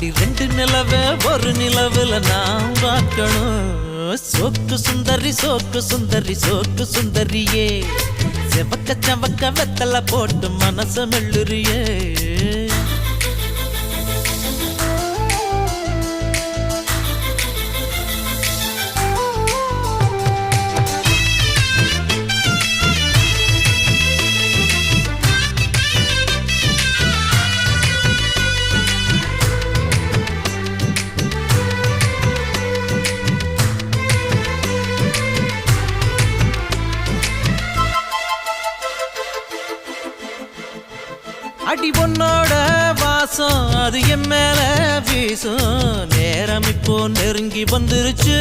அடி ரெண்டு நிலவ ஒரு நிலவுல நாம் பார்க்கணும். சோக்கு சுந்தரி சோக்கு சுந்தரி சோக்கு சுந்தரியே. செவக்க செவக்க வெத்தலை போட்டு மனச மெல்லுரியே அடி பொண்ணோட வாசம் அது என் மேல வீசும். நேரம் இப்போ நெருங்கி வந்துருச்சு.